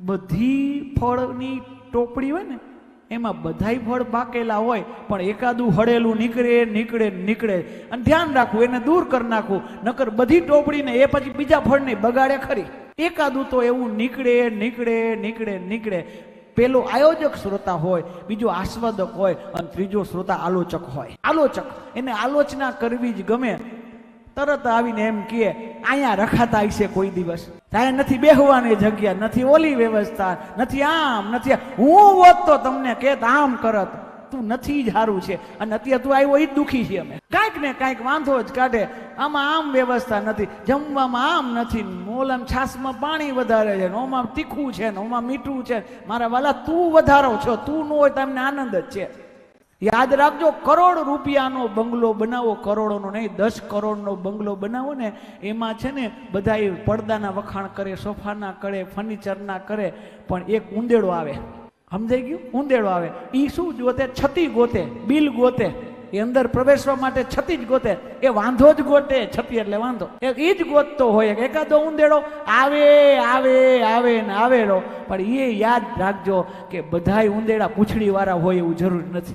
બધી ફળની ટોપડી હોય ને, એમાં બધાય ફળ પાકેલા હોય, પણ એકાદું હળેલું નીકળે નીકળે નીકળે. અને ધ્યાન રાખવું, એને દૂર કરી નાખવું. નકર બધી ટોપડીને એ પછી બીજા ફળને બગાડે ખરી. એકાદું તો એવું નીકળે નીકળે નીકળે નીકળે. પેલો આયોજક શ્રોતા હોય, બીજો આસ્વાદક હોય, અને ત્રીજો શ્રોતા આલોચક હોય. આલોચક. એને આલોચના કરવી જ ગમે. તરત આવીને એમ કહે અહીંયા રખાતા હશે કોઈ દિવસ. ત્યાં નથી બેહવાની જગ્યા, નથી ઓલી વ્યવસ્થા, નથી આમ, નથી. હું હોત તો તમને કેત આમ કરત. તું નથી જ સારું છે. અને અત્યારે તું આવ્યો એ જ દુખી છે અમે. કાંઈક ને કાંઈક વાંધો જ કાઢે. આમાં આમ વ્યવસ્થા નથી. જમવામાં આમ નથી. મોલામ છાસમાં પાણી વધારે છે. ઓમાં તીખું છે ને ઓમાં મીઠું છે. મારા વાલા, તું વધારો છો. તું ન હોય તો એમને આનંદ જ છે. યાદ રાખજો, કરોડ રૂપિયાનો બંગલો બનાવો, કરોડોનો નહીં, દસ કરોડનો બંગલો બનાવો ને, એમાં છે ને બધા પડદાના વખાણ કરે, સોફાના કરે, ફર્નિચરના કરે, પણ એક ઉંદેડો આવે. સમજાઈ ગયું? ઉંદેડો આવે. એ શું ગોતે? છતી ગોતે, બિલ ગોતે. એ અંદર પ્રવેશવા માટે છતી જ ગોતે. એ વાંધો જ ગોતે, છતી એટલે વાંધો. એ જ ગોતતો હોય એકાદો ઉંદેડો આવે આવે આવે ને આવેલો. પણ એ યાદ રાખજો કે બધાય ઉંદેડા પૂંછડીવાળા હોય એવું જરૂર નથી.